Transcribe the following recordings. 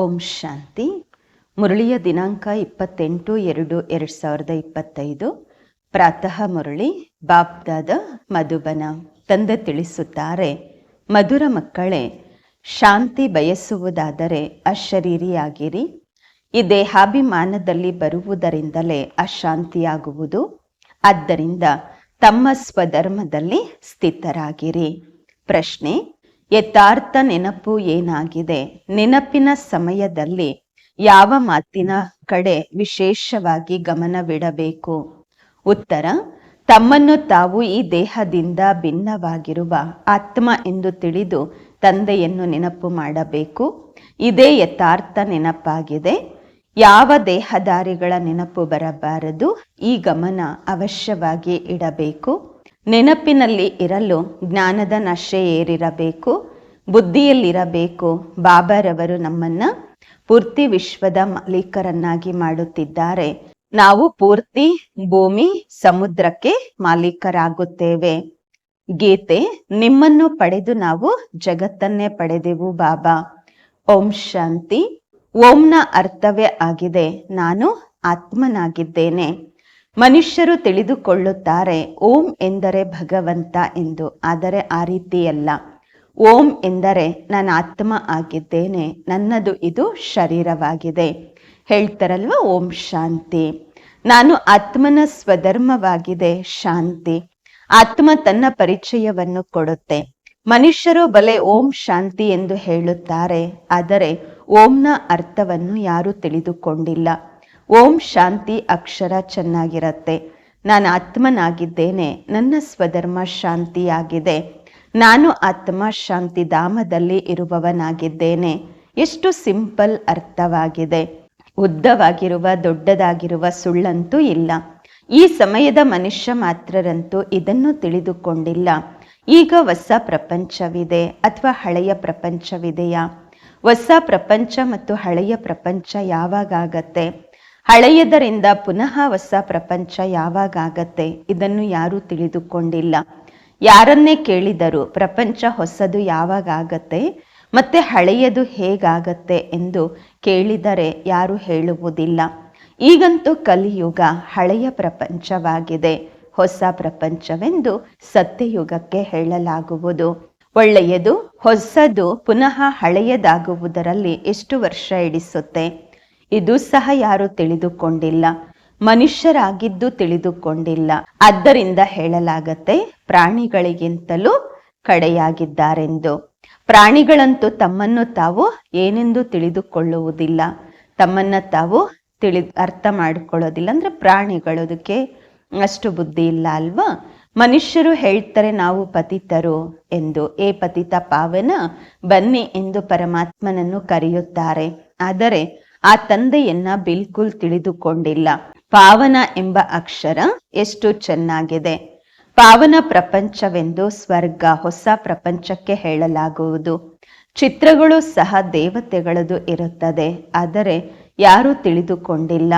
ಓಂ ಶಾಂತಿ. ಮುರಳಿಯ ದಿನಾಂಕ ಇಪ್ಪತ್ತೆಂಟು ಎರಡು ಎರಡು ಸಾವಿರದ ಇಪ್ಪತ್ತೈದು. ಪ್ರಾತಃ ಮುರಳಿ ಬಾಬ್ದಾದ ಮಧುಬನ, ತಂದೆ ತಿಳಿಸುತ್ತಾರೆ, ಮಧುರ ಮಕ್ಕಳೇ, ಶಾಂತಿ ಬಯಸುವುದಾದರೆ ಅಶರೀರಿಯಾಗಿರಿ. ಈ ದೇಹಾಭಿಮಾನದಲ್ಲಿ ಬರುವುದರಿಂದಲೇ ಅಶಾಂತಿಯಾಗುವುದು. ಆದ್ದರಿಂದ ತಮ್ಮ ಸ್ವಧರ್ಮದಲ್ಲಿ ಸ್ಥಿತರಾಗಿರಿ. ಪ್ರಶ್ನೆ ಯಥಾರ್ಥ ನೆನಪು ಏನಾಗಿದೆ? ನೆನಪಿನ ಸಮಯದಲ್ಲಿ ಯಾವ ಮಾತಿನ ಕಡೆ ವಿಶೇಷವಾಗಿ ಗಮನವಿಡಬೇಕು ಉತ್ತರ, ತಮ್ಮನ್ನು ತಾವು ಈ ದೇಹದಿಂದ ಭಿನ್ನವಾಗಿರುವ ಆತ್ಮ ಎಂದು ತಿಳಿದು ತಂದೆಯನ್ನು ನೆನಪು ಮಾಡಬೇಕು. ಇದೇ ಯಥಾರ್ಥ ನೆನಪಾಗಿದೆ. ಯಾವ ದೇಹದಾರಿಗಳ ನೆನಪು ಬರಬಾರದು? ಈ ಗಮನ ಅವಶ್ಯವಾಗಿ ಇಡಬೇಕು. ನೆನಪಿನಲ್ಲಿ ಇರಲು ಜ್ಞಾನದ ನಶೆ ಏರಿರಬೇಕು, ಬುದ್ಧಿಯಲ್ಲಿರಬೇಕು. ಬಾಬಾರವರು ನಮ್ಮನ್ನ ಪೂರ್ತಿ ವಿಶ್ವದ ಮಾಲೀಕರನ್ನಾಗಿ ಮಾಡುತ್ತಿದ್ದಾರೆ. ನಾವು ಪೂರ್ತಿ ಭೂಮಿ ಸಮುದ್ರಕ್ಕೆ ಮಾಲೀಕರಾಗುತ್ತೇವೆ. ಗೀತೆ, ನಿಮ್ಮನ್ನು ಪಡೆದು ನಾವು ಜಗತ್ತನ್ನೇ ಪಡೆದೆವು ಬಾಬಾ. ಓಂ ಶಾಂತಿ. ಓಂನ ಅರ್ಥವೇ ಆಗಿದೆ, ನಾನು ಆತ್ಮನಾಗಿದ್ದೇನೆ. ಮನುಷ್ಯರು ತಿಳಿದುಕೊಳ್ಳುತ್ತಾರೆ, ಓಂ ಎಂದರೆ ಭಗವಂತ ಎಂದು. ಆದರೆ ಆ ರೀತಿಯಲ್ಲ. ಓಂ ಎಂದರೆ ನಾನು ಆತ್ಮ ಆಗಿದ್ದೇನೆ, ನನ್ನದು ಇದು ಶರೀರವಾಗಿದೆ. ಹೇಳ್ತಾರಲ್ವ, ಓಂ ಶಾಂತಿ. ನಾನು ಆತ್ಮನ ಸ್ವಧರ್ಮವಾಗಿದೆ, ಶಾಂತಿ. ಆತ್ಮ ತನ್ನ ಪರಿಚಯವನ್ನು ಕೊಡುತ್ತೆ. ಮನುಷ್ಯರು ಬಲೆ ಓಂ ಶಾಂತಿ ಎಂದು ಹೇಳುತ್ತಾರೆ, ಆದರೆ ಓಂನ ಅರ್ಥವನ್ನು ಯಾರು ತಿಳಿದುಕೊಂಡಿಲ್ಲ. ಓಂ ಶಾಂತಿ ಅಕ್ಷರ ಚೆನ್ನಾಗಿರತ್ತೆ. ನಾನು ಆತ್ಮನಾಗಿದ್ದೇನೆ, ನನ್ನ ಸ್ವಧರ್ಮ ಶಾಂತಿಯಾಗಿದೆ. ನಾನು ಆತ್ಮ ಶಾಂತಿ ಧಾಮದಲ್ಲಿ ಇರುವವನಾಗಿದ್ದೇನೆ. ಎಷ್ಟು ಸಿಂಪಲ್ ಅರ್ಥವಾಗಿದೆ. ಉದ್ದವಾಗಿರುವ ದೊಡ್ಡದಾಗಿರುವ ಸುಳ್ಳಂತೂ ಇಲ್ಲ. ಈ ಸಮಯದ ಮನುಷ್ಯ ಮಾತ್ರರಂತೂ ಇದನ್ನು ತಿಳಿದುಕೊಂಡಿಲ್ಲ. ಈಗ ಹೊಸ ಪ್ರಪಂಚವಿದೆ ಅಥವಾ ಹಳೆಯ ಪ್ರಪಂಚವಿದೆಯಾ? ಹೊಸ ಪ್ರಪಂಚ ಮತ್ತು ಹಳೆಯ ಪ್ರಪಂಚ ಯಾವಾಗ ಆಗತ್ತೆ ಹಳೆಯದರಿಂದ ಪುನಃ ಹೊಸ ಪ್ರಪಂಚ ಯಾವಾಗತ್ತೆ ಇದನ್ನು ಯಾರೂ ತಿಳಿದುಕೊಂಡಿಲ್ಲ. ಯಾರನ್ನೇ ಕೇಳಿದರು ಪ್ರಪಂಚ ಹೊಸದು ಯಾವಾಗತ್ತೆ ಮತ್ತೆ ಹಳೆಯದು ಹೇಗಾಗತ್ತೆ ಎಂದು ಕೇಳಿದರೆ ಯಾರು ಹೇಳುವುದಿಲ್ಲ. ಈಗಂತೂ ಕಲಿಯುಗ ಹಳೆಯ ಪ್ರಪಂಚವಾಗಿದೆ. ಹೊಸ ಪ್ರಪಂಚವೆಂದು ಸತ್ಯಯುಗಕ್ಕೆ ಹೇಳಲಾಗುವುದು. ಒಳ್ಳೆಯದು ಹೊಸದು ಪುನಃ ಹಳೆಯದಾಗುವುದರಲ್ಲಿ ಎಷ್ಟು ವರ್ಷ ಹಿಡಿಸುತ್ತೆ? ಇದು ಸಹ ಯಾರು ತಿಳಿದುಕೊಂಡಿಲ್ಲ. ಮನುಷ್ಯರಾಗಿದ್ದು ತಿಳಿದುಕೊಂಡಿಲ್ಲ. ಆದ್ದರಿಂದ ಹೇಳಲಾಗತ್ತೆ, ಪ್ರಾಣಿಗಳಿಗಿಂತಲೂ ಕಡೆಯಾಗಿದ್ದಾರೆಂದು. ಪ್ರಾಣಿಗಳಂತೂ ತಮ್ಮನ್ನು ತಾವು ಏನೆಂದು ತಿಳಿದುಕೊಳ್ಳುವುದಿಲ್ಲ. ತಮ್ಮನ್ನ ತಾವು ತಿಳಿ, ಅರ್ಥ ಮಾಡಿಕೊಳ್ಳೋದಿಲ್ಲ. ಅಂದ್ರೆ ಪ್ರಾಣಿಗಳು, ಅದಕ್ಕೆ ಅಷ್ಟು ಬುದ್ಧಿ ಇಲ್ಲ ಅಲ್ವಾ? ಮನುಷ್ಯರು ಹೇಳ್ತಾರೆ, ನಾವು ಪತಿತರು ಎಂದು. ಏ ಪತಿತ ಪಾವನ, ಬನ್ನಿ ಎಂದು ಪರಮಾತ್ಮನನ್ನು ಕರೆಯುತ್ತಾರೆ. ಆದರೆ ಆ ತಂದೆಯನ್ನ ಬಿಲ್ಕುಲ್ ತಿಳಿದುಕೊಂಡಿಲ್ಲ. ಪಾವನ ಎಂಬ ಅಕ್ಷರ ಎಷ್ಟು ಚೆನ್ನಾಗಿದೆ. ಪಾವನ ಪ್ರಪಂಚವೆಂದು ಸ್ವರ್ಗ ಹೊಸ ಪ್ರಪಂಚಕ್ಕೆ ಹೇಳಲಾಗುವುದು. ಚಿತ್ರಗಳು ಸಹ ದೇವತೆಗಳದು ಇರುತ್ತದೆ. ಆದರೆ ಯಾರೂ ತಿಳಿದುಕೊಂಡಿಲ್ಲ.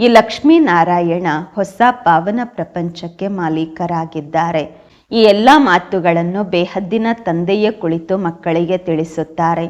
ಈ ಲಕ್ಷ್ಮೀನಾರಾಯಣ ಹೊಸ ಪಾವನ ಪ್ರಪಂಚಕ್ಕೆ ಮಾಲೀಕರಾಗಿದ್ದಾರೆ. ಈ ಎಲ್ಲ ಮಾತುಗಳನ್ನು ಬೇಹದ್ದಿನ ತಂದೆಯೇ ಕುಳಿತು ಮಕ್ಕಳಿಗೆ ತಿಳಿಸುತ್ತಾರೆ.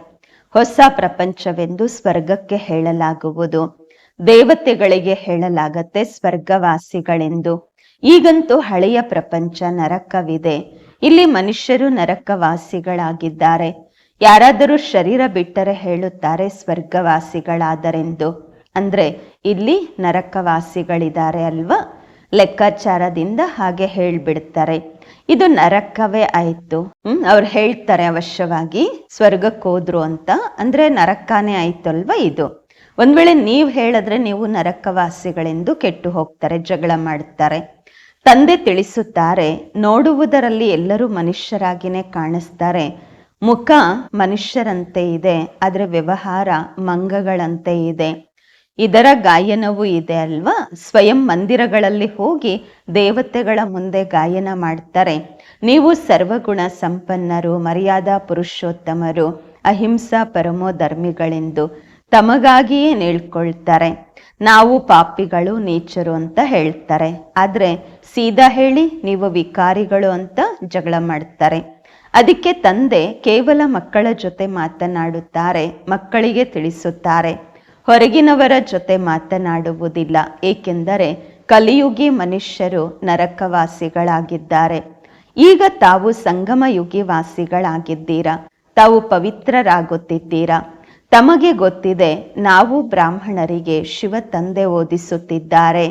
ಹೊಸ ಪ್ರಪಂಚವೆಂದು ಸ್ವರ್ಗಕ್ಕೆ ಹೇಳಲಾಗುವುದು. ದೇವತೆಗಳಿಗೆ ಹೇಳಲಾಗತ್ತೆ ಸ್ವರ್ಗವಾಸಿಗಳೆಂದು. ಈಗಂತೂ ಹಳೆಯ ಪ್ರಪಂಚ ನರಕವಿದೆ. ಇಲ್ಲಿ ಮನುಷ್ಯರು ನರಕವಾಸಿಗಳಾಗಿದ್ದಾರೆ. ಯಾರಾದರೂ ಶರೀರ ಬಿಟ್ಟರೆ ಹೇಳುತ್ತಾರೆ ಸ್ವರ್ಗವಾಸಿಗಳಾದರೆಂದು. ಅಂದ್ರೆ ಇಲ್ಲಿ ನರಕವಾಸಿಗಳಿದ್ದಾರೆ ಅಲ್ವಾ? ಲೆಕ್ಕಾಚಾರದಿಂದ ಹಾಗೆ ಹೇಳ್ಬಿಡ್ತಾರೆ. ಇದು ನರಕವೇ ಆಯ್ತು. ಹ್ಮ್, ಅವ್ರು ಹೇಳ್ತಾರೆ ಅವಶ್ಯವಾಗಿ ಸ್ವರ್ಗಕ್ಕೆ ಹೋದ್ರು ಅಂತ. ಅಂದ್ರೆ ನರಕನೇ ಆಯ್ತು ಅಲ್ವಾ ಇದು? ಒಂದ್ ವೇಳೆ ನೀವು ಹೇಳಿದ್ರೆ ನೀವು ನರಕವಾಸಿಗಳೆಂದು ಕೆಟ್ಟು ಹೋಗ್ತಾರೆ, ಜಗಳ ಮಾಡ್ತಾರೆ. ತಂದೆ ತಿಳಿಸುತ್ತಾರೆ, ನೋಡುವುದರಲ್ಲಿ ಎಲ್ಲರೂ ಮನುಷ್ಯರಾಗಿನೇ ಕಾಣಿಸ್ತಾರೆ. ಮುಖ ಮನುಷ್ಯರಂತೆ ಇದೆ, ಆದರೆ ವ್ಯವಹಾರ ಮಂಗಗಳಂತೆ ಇದೆ. ಇದರ ಗಾಯನವೂ ಇದೆ ಅಲ್ವಾ? ಸ್ವಯಂ ಮಂದಿರಗಳಲ್ಲಿ ಹೋಗಿ ದೇವತೆಗಳ ಮುಂದೆ ಗಾಯನ ಮಾಡ್ತಾರೆ. ನೀವು ಸರ್ವಗುಣ ಸಂಪನ್ನರು, ಮರ್ಯಾದಾ ಪುರುಷೋತ್ತಮರು, ಅಹಿಂಸಾ ಪರಮೋ ಧರ್ಮಿಗಳೆಂದು ತಮಗಾಗಿಯೇ ನೇಳ್ಕೊಳ್ತಾರೆ ನಾವು ಪಾಪಿಗಳು, ನೀಚರು ಅಂತ ಹೇಳ್ತಾರೆ. ಆದರೆ ಸೀದಾ ಹೇಳಿ ನೀವು ವಿಕಾರಿಗಳು ಅಂತ ಜಗಳ ಮಾಡ್ತಾರೆ. ಅದಕ್ಕೆ ತಂದೆ ಕೇವಲ ಮಕ್ಕಳ ಜೊತೆ ಮಾತನಾಡುತ್ತಾರೆ, ಮಕ್ಕಳಿಗೆ ತಿಳಿಸುತ್ತಾರೆ. ಹೊರಗಿನವರ ಜೊತೆ ಮಾತನಾಡುವುದಿಲ್ಲ, ಏಕೆಂದರೆ ಕಲಿಯುಗಿ ಮನುಷ್ಯರು ನರಕವಾಸಿಗಳಾಗಿದ್ದಾರೆ. ಈಗ ತಾವು ಸಂಗಮ ಯುಗಿ ವಾಸಿಗಳಾಗಿದ್ದೀರಾ? ತಾವು ಪವಿತ್ರರಾಗುತ್ತಿದ್ದೀರಾ? ತಮಗೆ ಗೊತ್ತಿದೆ, ನಾವು ಬ್ರಾಹ್ಮಣರಿಗೆ ಶಿವ ತಂದೆ ಓದಿಸುತ್ತಿದ್ದಾರೆ.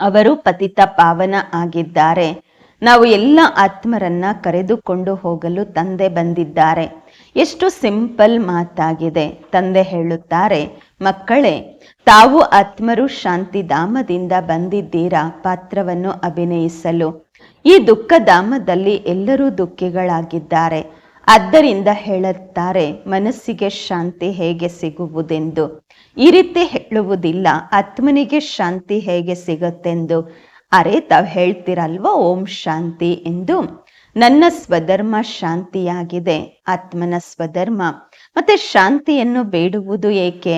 ಅವರು ಪತಿತ ಪಾವನ ಆಗಿದ್ದಾರೆ. ನಾವು ಎಲ್ಲ ಆತ್ಮರನ್ನ ಕರೆದುಕೊಂಡು ಹೋಗಲು ತಂದೆ ಬಂದಿದ್ದಾರೆ. ಎಷ್ಟು ಸಿಂಪಲ್ ಮಾತಾಗಿದೆ, ತಂದೆ ಹೇಳುತ್ತಾರೆ. ಮಕ್ಕಳೇ, ತಾವು ಆತ್ಮರು ಶಾಂತಿಧಾಮದಿಂದ ಬಂದಿದ್ದೀರಾ? ಪಾತ್ರವನ್ನು ಅಭಿನಯಿಸಲು. ಈ ದುಃಖಧಾಮದಲ್ಲಿ ಎಲ್ಲರೂ ದುಃಖಿಗಳಾಗಿದ್ದಾರೆ. ಆದ್ದರಿಂದ ಹೇಳುತ್ತಾರೆ, ಮನಸ್ಸಿಗೆ ಶಾಂತಿ ಹೇಗೆ ಸಿಗುವುದೆಂದು. ಈ ರೀತಿ ಹೇಳುವುದಿಲ್ಲ, ಆತ್ಮನಿಗೆ ಶಾಂತಿ ಹೇಗೆ ಸಿಗುತ್ತೆಂದು. ಅರೆ, ತಾವು ಹೇಳ್ತೀರಲ್ವ, ಓಂ ಶಾಂತಿ ಎಂದು? ನನ್ನ ಸ್ವಧರ್ಮ ಶಾಂತಿಯಾಗಿದೆ, ಆತ್ಮನ ಸ್ವಧರ್ಮ. ಮತ್ತೆ ಶಾಂತಿಯನ್ನು ಬೇಡುವುದು ಏಕೆ?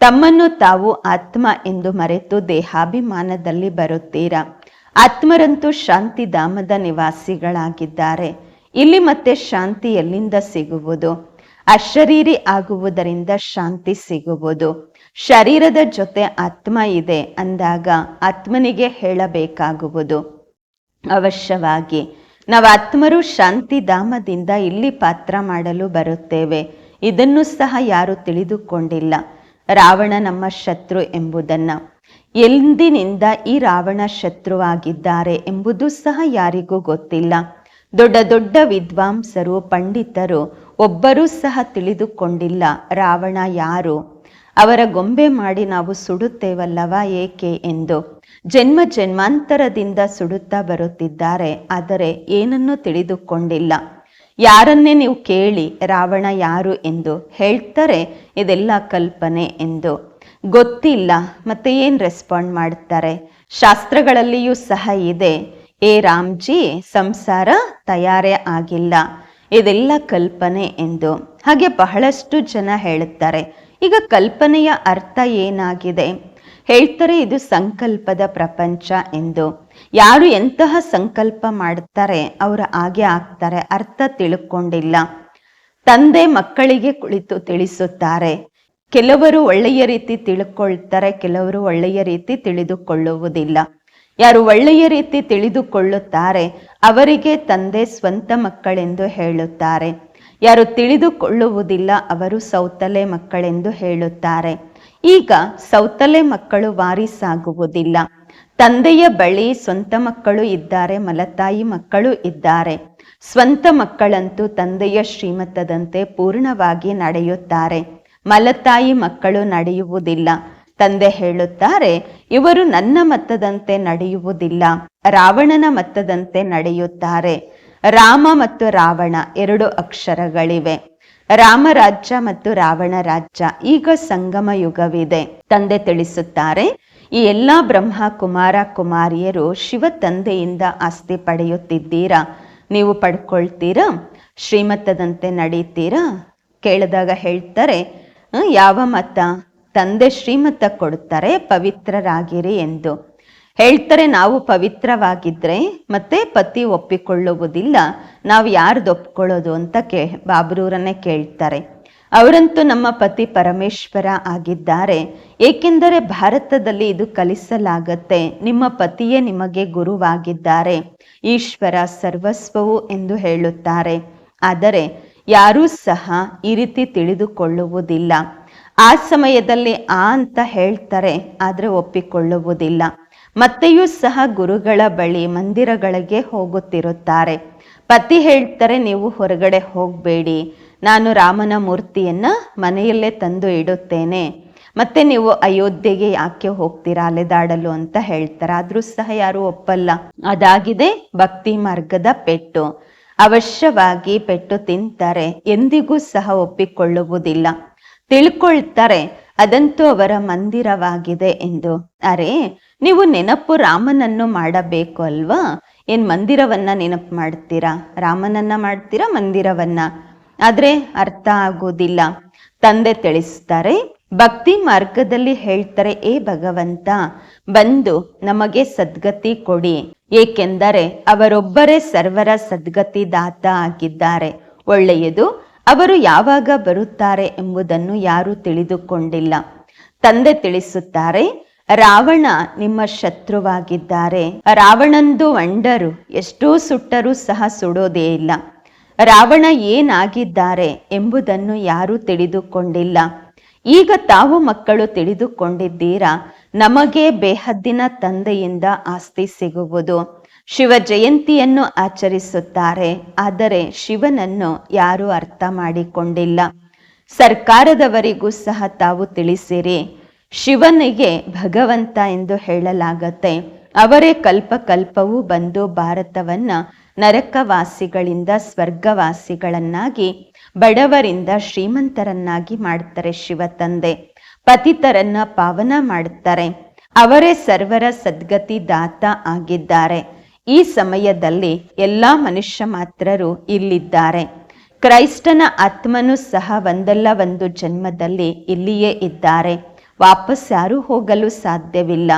ತಮ್ಮನ್ನು ತಾವು ಆತ್ಮ ಎಂದು ಮರೆತು ದೇಹಾಭಿಮಾನದಲ್ಲಿ ಬರುತ್ತೀರಾ? ಆತ್ಮರಂತೂ ಶಾಂತಿಧಾಮದ ನಿವಾಸಿಗಳಾಗಿದ್ದಾರೆ. ಇಲ್ಲಿ ಮತ್ತೆ ಶಾಂತಿ ಎಲ್ಲಿಂದ ಸಿಗುವುದು? ಅಶರೀರಿ ಆಗುವುದರಿಂದ ಶಾಂತಿ ಸಿಗುವುದು. ಶರೀರದ ಜೊತೆ ಆತ್ಮ ಇದೆ ಅಂದಾಗ ಆತ್ಮನಿಗೆ ಹೇಳಬೇಕಾಗುವುದು. ಅವಶ್ಯವಾಗಿ ನಾವು ಆತ್ಮರು ಶಾಂತಿಧಾಮದಿಂದ ಇಲ್ಲಿ ಪಾತ್ರ ಮಾಡಲು ಬರುತ್ತೇವೆ. ಇದನ್ನು ಸಹ ಯಾರು ತಿಳಿದುಕೊಂಡಿಲ್ಲ. ರಾವಣ ನಮ್ಮ ಶತ್ರು ಎಂಬುದನ್ನು. ಎಂದಿನಿಂದ ಈ ರಾವಣ ಶತ್ರುವಾಗಿದ್ದಾರೆ ಎಂಬುದು ಸಹ ಯಾರಿಗೂ ಗೊತ್ತಿಲ್ಲ. ದೊಡ್ಡ ದೊಡ್ಡ ವಿದ್ವಾಂಸರು, ಪಂಡಿತರು ಒಬ್ಬರೂ ಸಹ ತಿಳಿದುಕೊಂಡಿಲ್ಲ ರಾವಣ ಯಾರು. ಅವರ ಗೊಂಬೆ ಮಾಡಿ ನಾವು ಸುಡುತ್ತೇವಲ್ಲವ ಏಕೆ ಎಂದು. ಜನ್ಮ ಜನ್ಮಾಂತರದಿಂದ ಸುಡುತ್ತಾ ಬರುತ್ತಿದ್ದಾರೆ, ಆದರೆ ಏನನ್ನೂ ತಿಳಿದುಕೊಂಡಿಲ್ಲ. ಯಾರನ್ನೇ ನೀವು ಕೇಳಿ ರಾವಣ ಯಾರು ಎಂದು ಹೇಳ್ತಾರೆ, ಇದೆಲ್ಲ ಕಲ್ಪನೆ ಎಂದು. ಗೊತ್ತಿಲ್ಲ, ಮತ್ತೆ ಏನು ರೆಸ್ಪಾಂಡ್ ಮಾಡ್ತಾರೆ? ಶಾಸ್ತ್ರಗಳಲ್ಲಿಯೂ ಸಹ ಇದೆ, ಏ ರಾಮ್ಜಿ, ಸಂಸಾರ ತಯಾರೇ ಆಗಿಲ್ಲ, ಇದೆಲ್ಲ ಕಲ್ಪನೆ ಎಂದು. ಹಾಗೆ ಬಹಳಷ್ಟು ಜನ ಹೇಳುತ್ತಾರೆ. ಈಗ ಕಲ್ಪನೆಯ ಅರ್ಥ ಏನಾಗಿದೆ? ಹೇಳ್ತಾರೆ, ಇದು ಸಂಕಲ್ಪದ ಪ್ರಪಂಚ ಎಂದು. ಯಾರು ಎಂತಹ ಸಂಕಲ್ಪ ಮಾಡ್ತಾರೆ, ಅವರು ಹಾಗೆ ಆಗ್ತಾರೆ, ಅರ್ಥ ತಿಳ್ಕೊಂಡಿಲ್ಲ. ತಂದೆ ಮಕ್ಕಳಿಗೆ ಕುಳಿತು ತಿಳಿಸುತ್ತಾರೆ. ಕೆಲವರು ಒಳ್ಳೆಯ ರೀತಿ ತಿಳ್ಕೊಳ್ತಾರೆ, ಕೆಲವರು ಒಳ್ಳೆಯ ರೀತಿ ತಿಳಿದುಕೊಳ್ಳುವುದಿಲ್ಲ. ಯಾರು ಒಳ್ಳೆಯ ರೀತಿ ತಿಳಿದುಕೊಳ್ಳುತ್ತಾರೆ, ಅವರಿಗೆ ತಂದೆ ಸ್ವಂತ ಮಕ್ಕಳೆಂದು ಹೇಳುತ್ತಾರೆ. ಯಾರು ತಿಳಿದುಕೊಳ್ಳುವುದಿಲ್ಲ, ಅವರು ಸೌತಲೆ ಮಕ್ಕಳೆಂದು ಹೇಳುತ್ತಾರೆ. ಈಗ ಸೌತಲೆ ಮಕ್ಕಳು ವಾರಿಸಾಗುವುದಿಲ್ಲ. ತಂದೆಯ ಬಳಿ ಸ್ವಂತ ಮಕ್ಕಳು ಇದ್ದಾರೆ, ಮಲತಾಯಿ ಮಕ್ಕಳು ಇದ್ದಾರೆ. ಸ್ವಂತ ಮಕ್ಕಳಂತೂ ತಂದೆಯ ಶ್ರೀಮತದಂತೆ ಪೂರ್ಣವಾಗಿ ನಡೆಯುತ್ತಾರೆ. ಮಲತಾಯಿ ಮಕ್ಕಳು ನಡೆಯುವುದಿಲ್ಲ. ತಂದೆ ಹೇಳುತ್ತಾರೆ, ಇವರು ನನ್ನ ಮತದಂತೆ ನಡೆಯುವುದಿಲ್ಲ. ರಾವಣನ ಮತದಂತೆ ನಡೆಯುತ್ತಾರೆ. ರಾಮ ಮತ್ತು ರಾವಣ ಎರಡು ಅಕ್ಷರಗಳಿವೆ. ರಾಮರಾಜ್ಯ ಮತ್ತು ರಾವಣ ರಾಜ್ಯ ಈಗ ಸಂಗಮ ಯುಗವಿದೆ ತಂದೆ ತಿಳಿಸುತ್ತಾರೆ ಈ ಎಲ್ಲ ಬ್ರಹ್ಮ ಕುಮಾರ ಕುಮಾರಿಯರು ಶಿವ ತಂದೆಯಿಂದ ಆಸ್ತಿ ಪಡೆಯುತ್ತಿದ್ದೀರಾ? ನೀವು ಪಡ್ಕೊಳ್ತೀರಾ? ಶ್ರೀಮತದಂತೆ ನಡೀತೀರಾ? ಕೇಳಿದಾಗ ಹೇಳ್ತಾರೆ ಯಾವ ಮತ? ತಂದೆ ಶ್ರೀಮತ ಕೊಡುತ್ತಾರೆ, ಪವಿತ್ರರಾಗಿರಿ ಎಂದು. ಹೇಳ್ತಾರೆ, ನಾವು ಪವಿತ್ರವಾಗಿದ್ರೆ ಮತ್ತೆ ಪತಿ ಒಪ್ಪಿಕೊಳ್ಳುವುದಿಲ್ಲ. ನಾವು ಯಾರ್ದು ಒಪ್ಕೊಳ್ಳೋದು? ಅಂತ ಕೇ, ಬಾಬ್ರೂರನ್ನೇ ಕೇಳ್ತಾರೆ. ಅವರಂತೂ ನಮ್ಮ ಪತಿ ಪರಮೇಶ್ವರ ಆಗಿದ್ದಾರೆ. ಏಕೆಂದರೆ ಭಾರತದಲ್ಲಿ ಇದು ಕಲಿಸಲಾಗತ್ತೆ. ನಿಮ್ಮ ಪತಿಯೇ ನಿಮಗೆ ಗುರುವಾಗಿದ್ದಾರೆ. ಈಶ್ವರ ಸರ್ವಸ್ವವು ಎಂದು ಹೇಳುತ್ತಾರೆ. ಆದರೆ ಯಾರೂ ಸಹ ಈ ರೀತಿ ತಿಳಿದುಕೊಳ್ಳುವುದಿಲ್ಲ. ಆ ಸಮಯದಲ್ಲಿ ಆ ಅಂತ ಹೇಳ್ತಾರೆ, ಆದರೆ ಒಪ್ಪಿಕೊಳ್ಳುವುದಿಲ್ಲ. ಮತ್ತೆಯೂ ಸಹ ಗುರುಗಳ ಬಳಿ ಮಂದಿರಗಳಿಗೆ ಹೋಗುತ್ತಿರುತ್ತಾರೆ. ಪತಿ ಹೇಳ್ತಾರೆ, ನೀವು ಹೊರಗಡೆ ಹೋಗಬೇಡಿ. ನಾನು ರಾಮನ ಮೂರ್ತಿಯನ್ನ ಮನೆಯಲ್ಲೇ ತಂದು ಇಡುತ್ತೇನೆ. ಮತ್ತೆ ನೀವು ಅಯೋಧ್ಯೆಗೆ ಯಾಕೆ ಹೋಗ್ತೀರಾ? ಅಲೆದಾಡಲು ಅಂತ ಹೇಳ್ತಾರೆ. ಆದ್ರೂ ಸಹ ಯಾರು ಒಪ್ಪಲ್ಲ. ಅದಾಗಿದೆ ಭಕ್ತಿ ಮಾರ್ಗದ ಪೆಟ್ಟು. ಅವಶ್ಯವಾಗಿ ಪೆಟ್ಟು ತಿಂತಾರೆ. ಎಂದಿಗೂ ಸಹ ಒಪ್ಪಿಕೊಳ್ಳುವುದಿಲ್ಲ. ತಿಳ್ಕೊಳ್ತಾರೆ, ಅದಂತೂ ಅವರ ಮಂದಿರವಾಗಿದೆ ಎಂದು. ಅರೆ, ನೀವು ನೆನಪು ರಾಮನನ್ನು ಮಾಡಬೇಕು ಅಲ್ವಾ? ಏನ್ ಮಂದಿರವನ್ನ ನೆನಪು ಮಾಡ್ತೀರಾ? ರಾಮನನ್ನ ಮಾಡ್ತೀರಾ? ಮಂದಿರವನ್ನ? ಆದ್ರೆ ಅರ್ಥ ಆಗೋದಿಲ್ಲ ತಂದೆ ತಿಳಿಸ್ತಾರೆ, ಭಕ್ತಿ ಮಾರ್ಗದಲ್ಲಿ ಹೇಳ್ತಾರೆ, ಏ ಭಗವಂತ, ಬಂದು ನಮಗೆ ಸದ್ಗತಿ ಕೊಡಿ. ಏಕೆಂದರೆ ಅವರೊಬ್ಬರೇ ಸರ್ವರ ಸದ್ಗತಿ ದಾತ ಆಗಿದ್ದಾರೆ. ಒಳ್ಳೆಯದು, ಅವರು ಯಾವಾಗ ಬರುತ್ತಾರೆ ಎಂಬುದನ್ನು ಯಾರೂ ತಿಳಿದುಕೊಂಡಿಲ್ಲ. ತಂದೆ ತಿಳಿಸುತ್ತಾರೆ, ರಾವಣ ನಿಮ್ಮ ಶತ್ರುವಾಗಿದ್ದಾರೆ. ರಾವಣಂದು ವಂಡರು ಎಷ್ಟೋ ಸುಟ್ಟರೂ ಸಹ ಸುಡೋದೇ ಇಲ್ಲ. ರಾವಣ ಏನಾಗಿದ್ದಾರೆ ಎಂಬುದನ್ನು ಯಾರೂ ತಿಳಿದುಕೊಂಡಿಲ್ಲ. ಈಗ ತಾವು ಮಕ್ಕಳು ತಿಳಿದುಕೊಂಡಿದ್ದೀರಾ? ನಮಗೆ ಬೇಹದ್ದಿನ ತಂದೆಯಿಂದ ಆಸ್ತಿ ಸಿಗುವುದು. ಶಿವ ಜಯಂತಿಯನ್ನು ಆಚರಿಸುತ್ತಾರೆ, ಆದರೆ ಶಿವನನ್ನು ಯಾರೂ ಅರ್ಥ ಮಾಡಿಕೊಂಡಿಲ್ಲ. ಸರ್ಕಾರದವರಿಗೂ ಸಹ ತಾವು ತಿಳಿಸಿರಿ. ಶಿವನಿಗೆ ಭಗವಂತ ಎಂದು ಹೇಳಲಾಗತ್ತೆ. ಅವರೇ ಕಲ್ಪ ಕಲ್ಪವೂ ಬಂದು ಭಾರತವನ್ನ ನರಕವಾಸಿಗಳಿಂದ ಸ್ವರ್ಗವಾಸಿಗಳನ್ನಾಗಿ, ಬಡವರಿಂದ ಶ್ರೀಮಂತರನ್ನಾಗಿ ಮಾಡ್ತಾರೆ ಶಿವ ತಂದೆ. ಪತಿತರನ್ನ ಪಾವನ ಮಾಡುತ್ತಾರೆ. ಅವರೇ ಸರ್ವರ ಸದ್ಗತಿ ದಾತ ಆಗಿದ್ದಾರೆ. ಈ ಸಮಯದಲ್ಲಿ ಎಲ್ಲ ಮನುಷ್ಯ ಮಾತ್ರರು ಇಲ್ಲಿದ್ದಾರೆ. ಕ್ರೈಸ್ತನ ಆತ್ಮನು ಸಹ ಒಂದಲ್ಲ, ಒಂದು ಜನ್ಮದಲ್ಲಿ ಇಲ್ಲಿಯೇ ಇದ್ದಾರೆ. ವಾಪಸ್ ಯಾರೂ ಹೋಗಲು ಸಾಧ್ಯವಿಲ್ಲ.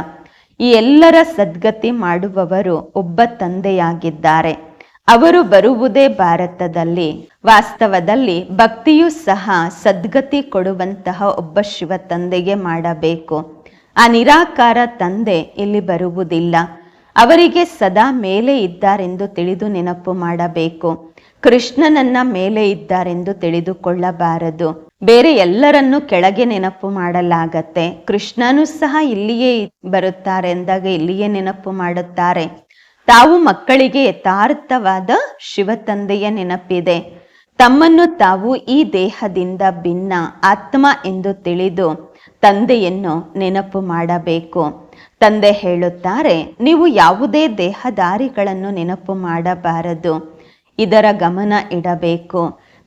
ಈ ಎಲ್ಲರ ಸದ್ಗತಿ ಮಾಡುವವರು ಒಬ್ಬ ತಂದೆಯಾಗಿದ್ದಾರೆ. ಅವರು ಬರುವುದೇ ಭಾರತದಲ್ಲಿ. ವಾಸ್ತವದಲ್ಲಿ ಭಕ್ತಿಯೂ ಸಹ ಸದ್ಗತಿ ಕೊಡುವಂತಹ ಒಬ್ಬ ಶಿವ ತಂದೆಗೆ ಮಾಡಬೇಕು. ಆ ನಿರಾಕಾರ ತಂದೆ ಇಲ್ಲಿ ಬರುವುದಿಲ್ಲ. ಅವರಿಗೆ ಸದಾ ಮೇಲೆ ಇದ್ದಾರೆಂದು ತಿಳಿದು ನೆನಪು ಮಾಡಬೇಕು. ಕೃಷ್ಣನನ್ನ ಮೇಲೆ ಇದ್ದಾರೆಂದು ತಿಳಿದುಕೊಳ್ಳಬಾರದು. ಬೇರೆ ಎಲ್ಲರನ್ನು ಕೆಳಗೆ ನೆನಪು ಮಾಡಲಾಗತ್ತೆ. ಕೃಷ್ಣನೂ ಸಹ ಇಲ್ಲಿಯೇ ಬರುತ್ತಾರೆ ಎಂದಾಗ ಇಲ್ಲಿಯೇ ನೆನಪು ಮಾಡುತ್ತಾರೆ. ತಾವು ಮಕ್ಕಳಿಗೆ ಯಥಾರ್ಥವಾದ ಶಿವ ತಂದೆಯ ನೆನಪಿದೆ. ತಮ್ಮನ್ನು ತಾವು ಈ ದೇಹದಿಂದ ಭಿನ್ನ ಆತ್ಮ ಎಂದು ತಿಳಿದು ತಂದೆಯನ್ನು ನೆನಪು ಮಾಡಬೇಕು. ತಂದೆ ಹೇಳುತ್ತಾರೆ, ನೀವು ಯಾವುದೇ ದೇಹದಾರಿಗಳನ್ನು ನೆನಪು ಮಾಡಬಾರದು. ಇದರ ಗಮನ ಇಡಬೇಕು.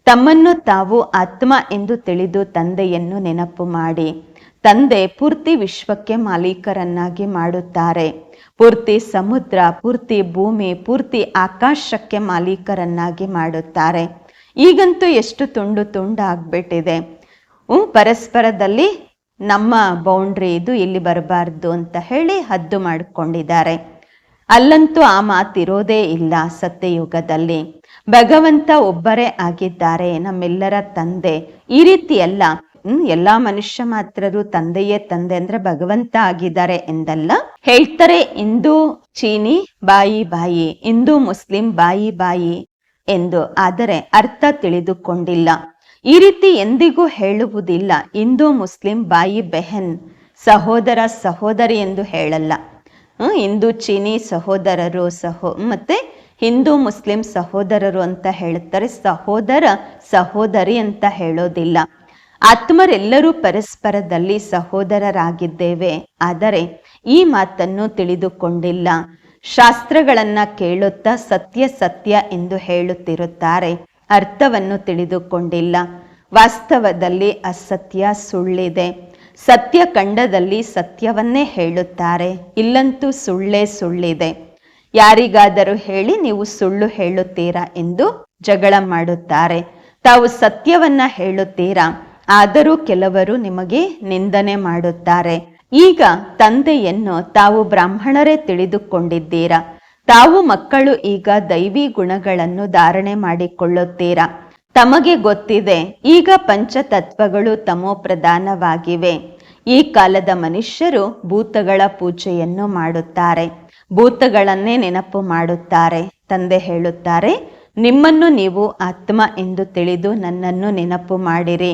ತಮ್ಮನ್ನು ತಾವು ಆತ್ಮ ಎಂದು ತಿಳಿದು ತಂದೆಯನ್ನು ನೆನಪು ಮಾಡಿ. ತಂದೆ ಪೂರ್ತಿ ವಿಶ್ವಕ್ಕೆ ಮಾಲೀಕರನ್ನಾಗಿ ಮಾಡುತ್ತಾರೆ. ಪೂರ್ತಿ ಸಮುದ್ರ ಪೂರ್ತಿ ಭೂಮಿ ಪೂರ್ತಿ ಆಕಾಶಕ್ಕೆ ಮಾಲೀಕರನ್ನಾಗಿ ಮಾಡುತ್ತಾರೆ. ಈಗಂತೂ ಎಷ್ಟು ತುಂಡು ತುಂಡು ಆಗ್ಬಿಟ್ಟಿದೆ ಹ್ಮ್, ಪರಸ್ಪರದಲ್ಲಿ ನಮ್ಮ ಬೌಂಡ್ರಿ ಇದು ಇಲ್ಲಿ ಬರಬಾರ್ದು ಅಂತ ಹೇಳಿ ಹದ್ದು ಮಾಡಿಕೊಂಡಿದ್ದಾರೆ. ಅಲ್ಲಂತೂ ಆ ಮಾತಿರೋದೇ ಇಲ್ಲ ಸತ್ಯಯುಗದಲ್ಲಿ. ಭಗವಂತ ಒಬ್ಬರೇ ಆಗಿದ್ದಾರೆ ನಮ್ಮೆಲ್ಲರ ತಂದೆ. ಈ ರೀತಿ ಹ್ಮ್ ಎಲ್ಲಾ ಮನುಷ್ಯ ಮಾತ್ರರು ತಂದೆಯೇ ತಂದೆ ಅಂದ್ರೆ ಭಗವಂತ ಆಗಿದ್ದಾರೆ ಎಂದಲ್ಲ. ಹೇಳ್ತಾರೆ ಹಿಂದೂ ಚೀನಿ ಬಾಯಿ ಬಾಯಿ ಹಿಂದೂ ಮುಸ್ಲಿಂ ಬಾಯಿ ಬಾಯಿ ಎಂದು. ಆದರೆ ಅರ್ಥ ತಿಳಿದುಕೊಂಡಿಲ್ಲ. ಈ ರೀತಿ ಎಂದಿಗೂ ಹೇಳುವುದಿಲ್ಲ ಹಿಂದೂ ಮುಸ್ಲಿಂ ಬಾಯಿ ಬೆಹನ್, ಸಹೋದರ ಸಹೋದರಿ ಎಂದು ಹೇಳಲ್ಲ. ಹಿಂದೂ ಚೀನಿ ಸಹೋದರರು ಸಹೋ, ಮತ್ತೆ ಹಿಂದೂ ಮುಸ್ಲಿಂ ಸಹೋದರರು ಅಂತ ಹೇಳುತ್ತಾರೆ, ಸಹೋದರ ಸಹೋದರಿ ಅಂತ ಹೇಳೋದಿಲ್ಲ. ಆತ್ಮರೆಲ್ಲರೂ ಪರಸ್ಪರದಲ್ಲಿ ಸಹೋದರರಾಗಿದ್ದೇವೆ. ಆದರೆ ಈ ಮಾತನ್ನು ತಿಳಿದುಕೊಂಡಿಲ್ಲ. ಶಾಸ್ತ್ರಗಳನ್ನ ಕೇಳುತ್ತಾ ಸತ್ಯ ಸತ್ಯ ಎಂದು ಹೇಳುತ್ತಿರುತ್ತಾರೆ. ಅರ್ಥವನ್ನು ತಿಳಿದುಕೊಂಡಿಲ್ಲ. ವಾಸ್ತವದಲ್ಲಿ ಅಸತ್ಯ ಸುಳ್ಳಿದೆ. ಸತ್ಯ ಕಂಡದಲ್ಲಿ ಸತ್ಯವನ್ನೇ ಹೇಳುತ್ತಾರೆ. ಇಲ್ಲಂತೂ ಸುಳ್ಳೇ ಸುಳ್ಳಿದೆ. ಯಾರಿಗಾದರೂ ಹೇಳಿ ನೀವು ಸುಳ್ಳು ಹೇಳುತ್ತೀರಾ ಎಂದು ಜಗಳ ಮಾಡುತ್ತಾರೆ. ತಾವು ಸತ್ಯವನ್ನ ಹೇಳುತ್ತೀರಾ? ಆದರೂ ಕೆಲವರು ನಿಮಗೆ ನಿಂದನೆ ಮಾಡುತ್ತಾರೆ. ಈಗ ತಂದೆಯನ್ನು ತಾವು ಬ್ರಾಹ್ಮಣರೇ ತಿಳಿದುಕೊಂಡಿದ್ದೀರಾ? ತಾವು ಮಕ್ಕಳು ಈಗ ದೈವಿ ಗುಣಗಳನ್ನು ಧಾರಣೆ ಮಾಡಿಕೊಳ್ಳುತ್ತೀರಾ? ತಮಗೆ ಗೊತ್ತಿದೆ, ಈಗ ಪಂಚತತ್ವಗಳು ತಮೋ ಪ್ರಧಾನವಾಗಿವೆ ಈ ಕಾಲದ ಮನುಷ್ಯರು ಭೂತಗಳ ಪೂಜೆಯನ್ನು ಮಾಡುತ್ತಾರೆ. ಭೂತಗಳನ್ನೇ ನೆನಪು ಮಾಡುತ್ತಾರೆ. ತಂದೆ ಹೇಳುತ್ತಾರೆ, ನಿಮ್ಮನ್ನು ನೀವು ಆತ್ಮ ಎಂದು ತಿಳಿದು ನನ್ನನ್ನು ನೆನಪು ಮಾಡಿರಿ.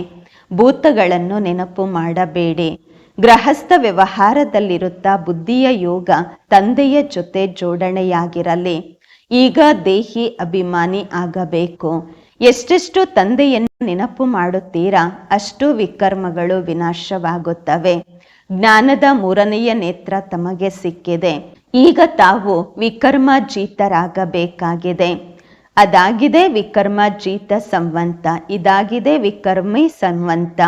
ಭೂತಗಳನ್ನು ನೆನಪು ಮಾಡಬೇಡಿ. ಗೃಹಸ್ಥ ವ್ಯವಹಾರದಲ್ಲಿರುತ್ತಾ ಬುದ್ಧಿಯ ಯೋಗ ತಂದೆಯ ಜೊತೆ ಜೋಡಣೆಯಾಗಿರಲಿ. ಈಗ ದೇಹಿ ಅಭಿಮಾನಿ ಆಗಬೇಕು. ಎಷ್ಟೆಷ್ಟು ತಂದೆಯನ್ನು ನೆನಪು ಮಾಡುತ್ತೀರಾ, ಅಷ್ಟು ವಿಕರ್ಮಗಳು ವಿನಾಶವಾಗುತ್ತವೆ. ಜ್ಞಾನದ ಮೂರನೆಯ ನೇತ್ರ ತಮಗೆ ಸಿಕ್ಕಿದೆ. ಈಗ ತಾವು ವಿಕರ್ಮಜೀತರಾಗಬೇಕಾಗಿದೆ. ಅದಾಗಿದೆ ವಿಕರ್ಮ ಜೀತ ಸಂವಂತ, ಇದಾಗಿದೆ ವಿಕರ್ಮಿ ಸಂವಂತ.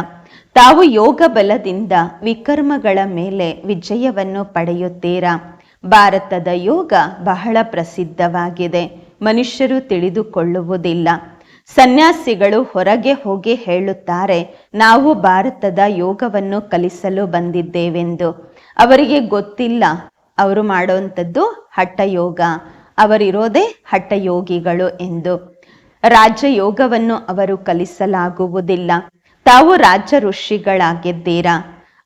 ತಾವು ಯೋಗ ಬಲದಿಂದ ವಿಕರ್ಮಗಳ ಮೇಲೆ ವಿಜಯವನ್ನು ಪಡೆಯುತ್ತೀರಾ? ಭಾರತದ ಯೋಗ ಬಹಳ ಪ್ರಸಿದ್ಧವಾಗಿದೆ. ಮನುಷ್ಯರು ತಿಳಿದುಕೊಳ್ಳುವುದಿಲ್ಲ. ಸನ್ಯಾಸಿಗಳು ಹೊರಗೆ ಹೋಗಿ ಹೇಳುತ್ತಾರೆ, ನಾವು ಭಾರತದ ಯೋಗವನ್ನು ಕಲಿಸಲು ಬಂದಿದ್ದೇವೆಂದು. ಅವರಿಗೆ ಗೊತ್ತಿಲ್ಲ. ಅವರು ಮಾಡುವಂಥದ್ದು ಹಠಯೋಗ. ಅವರಿರೋದೇ ಹಠಯೋಗಿಗಳು ಎಂದು. ರಾಜ್ಯ ಯೋಗವನ್ನು ಅವರು ಕಲಿಸಲಾಗುವುದಿಲ್ಲ. ತಾವು ರಾಜ ಋಷಿಗಳಾಗಿದ್ದೀರಾ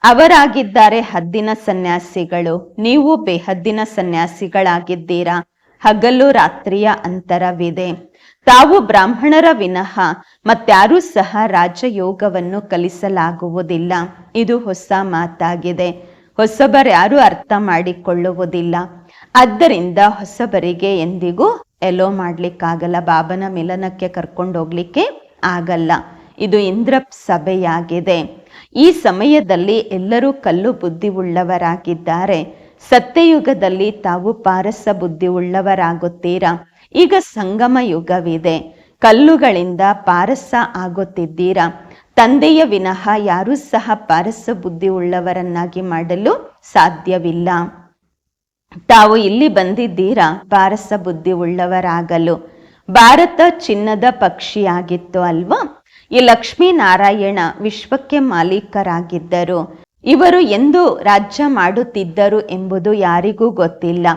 ಅವರಾಗಿದ್ದಾರೆ ಹದ್ದಿನ ಸನ್ಯಾಸಿಗಳು. ನೀವು ಬೇಹದ್ದಿನ ಸನ್ಯಾಸಿಗಳಾಗಿದ್ದೀರಾ? ಹಗಲು ರಾತ್ರಿಯ ಅಂತರವಿದೆ. ತಾವು ಬ್ರಾಹ್ಮಣರ ವಿನಃ, ಮತ್ತಾರೂ ಸಹ ರಾಜಯೋಗವನ್ನು ಕಲಿಸಲಾಗುವುದಿಲ್ಲ. ಇದು ಹೊಸ ಮಾತಾಗಿದೆ. ಹೊಸಬರ್ಯಾರು ಅರ್ಥ ಮಾಡಿಕೊಳ್ಳುವುದಿಲ್ಲ. ಆದ್ದರಿಂದ ಹೊಸಬರಿಗೆ ಎಂದಿಗೂ ಎಲೋ ಮಾಡ್ಲಿಕ್ಕಾಗಲ್ಲ. ಬಾಬನ ಮಿಲನಕ್ಕೆ ಕರ್ಕೊಂಡು ಹೋಗ್ಲಿಕ್ಕೆ ಆಗಲ್ಲ. ಇದು ಇಂದ್ರ ಸಭೆಯಾಗಿದೆ. ಈ ಸಮಯದಲ್ಲಿ ಎಲ್ಲರೂ ಕಲ್ಲು ಬುದ್ಧಿ ಉಳ್ಳವರಾಗಿದ್ದಾರೆ ಸತ್ಯಯುಗದಲ್ಲಿ ತಾವು ಪಾರಸ ಬುದ್ಧಿ ಉಳ್ಳವರಾಗುತ್ತೀರಾ ಈಗ ಸಂಗಮ ಯುಗವಿದೆ. ಕಲ್ಲುಗಳಿಂದ ಪಾರಸ ಆಗುತ್ತಿದ್ದೀರಾ? ತಂದೆಯ ವಿನಃ ಯಾರೂ ಸಹ ಪಾರಸ ಬುದ್ಧಿ ಉಳ್ಳವರನ್ನಾಗಿ ಮಾಡಲು ಸಾಧ್ಯವಿಲ್ಲ. ತಾವು ಇಲ್ಲಿ ಬಂದಿದ್ದೀರಾ? ಪಾರಸ ಬುದ್ಧಿ ಉಳ್ಳವರಾಗಲು ಭಾರತ ಚಿನ್ನದ ಪಕ್ಷಿಯಾಗಿತ್ತು ಅಲ್ವಾ? ಈ ಲಕ್ಷ್ಮೀನಾರಾಯಣ ವಿಶ್ವಕ್ಕೆ ಮಾಲೀಕರಾಗಿದ್ದರು. ಇವರು ಎಂದು ರಾಜ್ಯ ಮಾಡುತ್ತಿದ್ದರು ಎಂಬುದು ಯಾರಿಗೂ ಗೊತ್ತಿಲ್ಲ.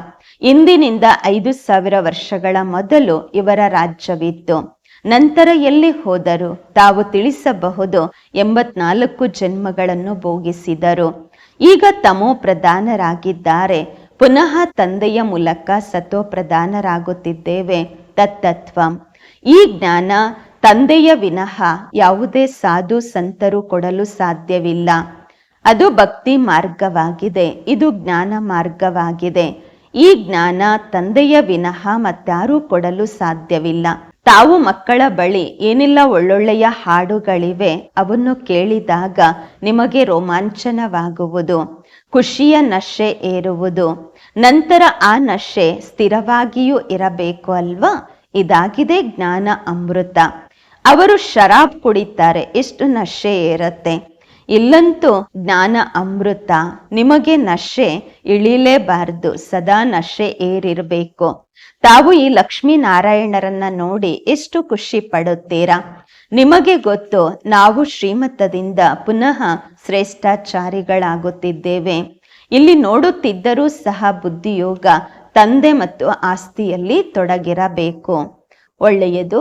ಇಂದಿನಿಂದ ಐದು ಸಾವಿರ ವರ್ಷಗಳ ಮೊದಲು ಇವರ ರಾಜ್ಯವಿತ್ತು. ನಂತರ ಎಲ್ಲಿ ಹೋದರು, ತಾವು ತಿಳಿಸಬಹುದು ಎಂಬತ್ನಾಲ್ಕು ಜನ್ಮಗಳನ್ನು ಭೋಗಿಸಿದರು. ಈಗ ತಮೋ ಪ್ರಧಾನರಾಗಿದ್ದಾರೆ. ಪುನಃ ತಂದೆಯ ಮೂಲಕ ಸತೋ ಪ್ರಧಾನರಾಗುತ್ತಿದ್ದೇವೆ ತತ್ತತ್ವ. ಈ ಜ್ಞಾನ ತಂದೆಯ ವಿನಃ ಯಾವುದೇ ಸಾಧು ಸಂತರು ಕೊಡಲು ಸಾಧ್ಯವಿಲ್ಲ. ಅದು ಭಕ್ತಿ ಮಾರ್ಗವಾಗಿದೆ, ಇದು ಜ್ಞಾನ ಮಾರ್ಗವಾಗಿದೆ. ಈ ಜ್ಞಾನ ತಂದೆಯ ವಿನಃ ಮತ್ತಾರೂ ಕೊಡಲು ಸಾಧ್ಯವಿಲ್ಲ. ತಾವು ಮಕ್ಕಳ ಬಳಿ ಏನೆಲ್ಲ ಒಳ್ಳೊಳ್ಳೆಯ ಹಾಡುಗಳಿವೆ, ಅವನ್ನು ಕೇಳಿದಾಗ ನಿಮಗೆ ರೋಮಾಂಚನವಾಗುವುದು, ಖುಷಿಯ ನಶೆ ಏರುವುದು. ನಂತರ ಆ ನಶೆ ಸ್ಥಿರವಾಗಿಯೂ ಇರಬೇಕು ಅಲ್ವಾ? ಇದಾಗಿದೆ ಜ್ಞಾನ ಅಮೃತ. ಅವರು ಶರಾಬ್ ಕುಡಿತಾರೆ ಎಷ್ಟು ನಶೆ ಏರತ್ತೆ ಇಲ್ಲಂತೂ ಜ್ಞಾನ ಅಮೃತ, ನಿಮಗೆ ನಶೆ ಇಳಿಲೇಬಾರದು, ಸದಾ ನಶೆ ಏರಿರಬೇಕು. ತಾವು ಈ ಲಕ್ಷ್ಮೀನಾರಾಯಣರನ್ನ ನೋಡಿ ಎಷ್ಟು ಖುಷಿ ಪಡುತ್ತೀರಾ? ನಿಮಗೆ ಗೊತ್ತು, ನಾವು ಶ್ರೀಮತದಿಂದ ಪುನಃ ಶ್ರೇಷ್ಠಾಚಾರಿಗಳಾಗುತ್ತಿದ್ದೇವೆ. ಇಲ್ಲಿ ನೋಡುತ್ತಿದ್ದರೂ ಸಹ ಬುದ್ಧಿಯೋಗ, ತಂದೆ ಮತ್ತು ಆಸ್ತಿಯಲ್ಲಿ ತೊಡಗಿರಬೇಕು. ಒಳ್ಳೆಯದು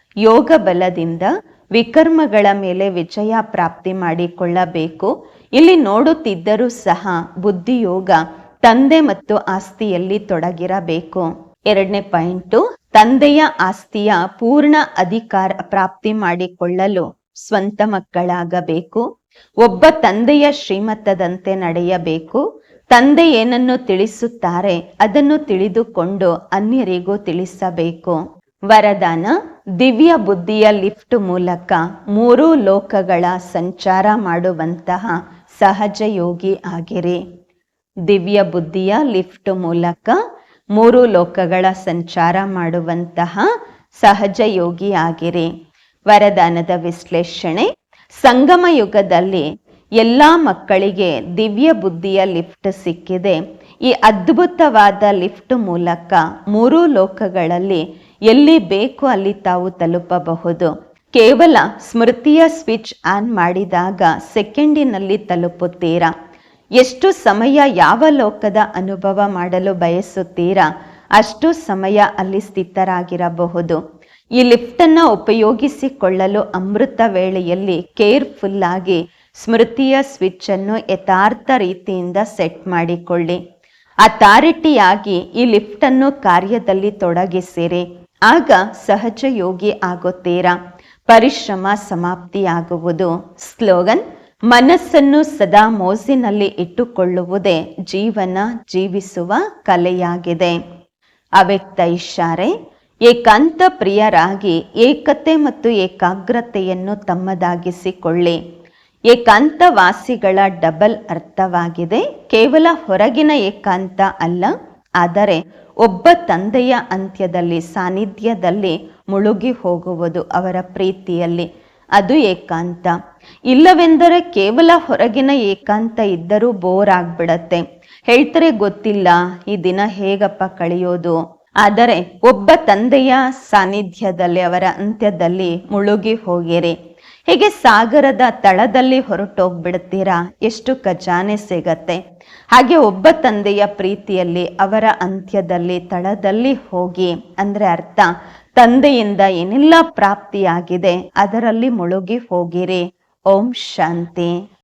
ಯೋಗ ಬಲದಿಂದ ವಿಕರ್ಮಗಳ ಮೇಲೆ ವಿಜಯ ಪ್ರಾಪ್ತಿ ಮಾಡಿಕೊಳ್ಳಬೇಕು. ಇಲ್ಲಿ ನೋಡುತ್ತಿದ್ದರೂ ಸಹ ಬುದ್ಧಿಯೋಗ ತಂದೆ ಮತ್ತು ಆಸ್ತಿಯಲ್ಲಿ ತೊಡಗಿರಬೇಕು. ಎರಡನೇ ಪಾಯಿಂಟು, ತಂದೆಯ ಆಸ್ತಿಯ ಪೂರ್ಣ ಅಧಿಕಾರ ಪ್ರಾಪ್ತಿ ಮಾಡಿಕೊಳ್ಳಲು ಸ್ವಂತ ಮಕ್ಕಳಾಗಬೇಕು. ಒಬ್ಬ ತಂದೆಯ ಶ್ರೀಮತದಂತೆ ನಡೆಯಬೇಕು. ತಂದೆ ಏನನ್ನು ತಿಳಿಸುತ್ತಾರೆ ಅದನ್ನು ತಿಳಿದುಕೊಂಡು ಅನ್ಯರಿಗೂ ತಿಳಿಸಬೇಕು. ವರದಾನ, ದಿವ್ಯ ಬುದ್ಧಿಯ ಲಿಫ್ಟ್ ಮೂಲಕ ಮೂರು ಲೋಕಗಳ ಸಂಚಾರ ಮಾಡುವಂತಹ ಸಹಜ ಯೋಗಿ ಆಗಿರಿ. ದಿವ್ಯ ಬುದ್ಧಿಯ ಲಿಫ್ಟ್ ಮೂಲಕ ಮೂರು ಲೋಕಗಳ ಸಂಚಾರ ಮಾಡುವಂತಹ ಸಹಜ ಯೋಗಿ ಆಗಿರಿ. ವರದಾನದ ವಿಶ್ಲೇಷಣೆ, ಸಂಗಮ ಯುಗದಲ್ಲಿ ಎಲ್ಲ ಮಕ್ಕಳಿಗೆ ದಿವ್ಯ ಬುದ್ಧಿಯ ಲಿಫ್ಟ್ ಸಿಕ್ಕಿದೆ. ಈ ಅದ್ಭುತವಾದ ಲಿಫ್ಟ್ ಮೂಲಕ ಮೂರು ಲೋಕಗಳಲ್ಲಿ ಎಲ್ಲಿ ಬೇಕು ಅಲ್ಲಿ ತಾವು ತಲುಪಬಹುದು. ಕೇವಲ ಸ್ಮೃತಿಯ ಸ್ವಿಚ್ ಆನ್ ಮಾಡಿದಾಗ ಸೆಕೆಂಡಿನಲ್ಲಿ ತಲುಪುತ್ತೀರಾ? ಎಷ್ಟು ಸಮಯ ಯಾವ ಲೋಕದ ಅನುಭವ ಮಾಡಲು ಬಯಸುತ್ತೀರಾ? ಅಷ್ಟು ಸಮಯ ಅಲ್ಲಿ ಸ್ಥಿತರಾಗಿರಬಹುದು. ಈ ಲಿಫ್ಟನ್ನು ಉಪಯೋಗಿಸಿಕೊಳ್ಳಲು ಅಮೃತ ವೇಳೆಯಲ್ಲಿ ಕೇರ್ಫುಲ್ ಆಗಿ ಸ್ಮೃತಿಯ ಸ್ವಿಚ್ ಅನ್ನು ಯಥಾರ್ಥ ರೀತಿಯಿಂದ ಸೆಟ್ ಮಾಡಿಕೊಳ್ಳಿ. ಅಥಾರಿಟಿಯಾಗಿ ಈ ಲಿಫ್ಟನ್ನು ಕಾರ್ಯದಲ್ಲಿ ತೊಡಗಿಸಿರಿ. ಆಗ ಸಹಜ ಯೋಗಿ ಆಗುತ್ತೀರಾ? ಪರಿಶ್ರಮ ಸಮಾಪ್ತಿಯಾಗುವುದು. ಸ್ಲೋಗನ್, ಮನಸ್ಸನ್ನು ಸದಾ ಮೋಸಿನಲ್ಲಿ ಇಟ್ಟುಕೊಳ್ಳುವುದೇ ಜೀವನ ಜೀವಿಸುವ ಕಲೆಯಾಗಿದೆ. ಅವ್ಯಕ್ತ ಇಶಾರೆ ಏಕಾಂತ ಪ್ರಿಯರಾಗಿ ಏಕತೆ ಮತ್ತು ಏಕಾಗ್ರತೆಯನ್ನು ತಮ್ಮದಾಗಿಸಿಕೊಳ್ಳಿ. ಏಕಾಂತವಾಸಿಗಳ ಡಬಲ್ ಅರ್ಥವಾಗಿದೆ, ಕೇವಲ ಹೊರಗಿನ ಏಕಾಂತ ಅಲ್ಲ, ಆದರೆ ಒಬ್ಬ ತಂದೆಯ ಅಂತ್ಯದಲ್ಲಿ, ಸಾನ್ನಿಧ್ಯದಲ್ಲಿ ಮುಳುಗಿ ಹೋಗುವುದು ಅವರ ಪ್ರೀತಿಯಲ್ಲಿ. ಅದು ಏಕಾಂತ. ಇಲ್ಲವೆಂದರೆ ಕೇವಲ ಹೊರಗಿನ ಏಕಾಂತ ಇದ್ದರೂ ಬೋರ್ ಆಗ್ಬಿಡತ್ತೆ ಹೇಳ್ತಾರೆ, ಗೊತ್ತಿಲ್ಲ, ಈ ದಿನ ಹೇಗಪ್ಪ ಕಳೆಯೋದು? ಆದರೆ ಒಬ್ಬ ತಂದೆಯ ಸಾನ್ನಿಧ್ಯದಲ್ಲಿ, ಅವರ ಅಂತ್ಯದಲ್ಲಿ ಮುಳುಗಿ ಹೋಗಿರಿ. ಹೀಗೆ ಸಾಗರದ ತಳದಲ್ಲಿ ಹೊರಟೋಗ್ಬಿಡ್ತೀರಾ ಎಷ್ಟು ಖಜಾನೆ ಸಿಗತ್ತೆ? ಹಾಗೆ ಒಬ್ಬ ತಂದೆಯ ಪ್ರೀತಿಯಲ್ಲಿ ಅವರ ಅಂತ್ಯದಲ್ಲಿ ತಳದಲ್ಲಿ ಹೋಗಿ ಅಂದ್ರೆ ಅರ್ಥ, ತಂದೆಯಿಂದ ಏನೆಲ್ಲ ಪ್ರಾಪ್ತಿಯಾಗಿದೆ ಅದರಲ್ಲಿ ಮುಳುಗಿ ಹೋಗಿರಿ. ಓಂ ಶಾಂತಿ.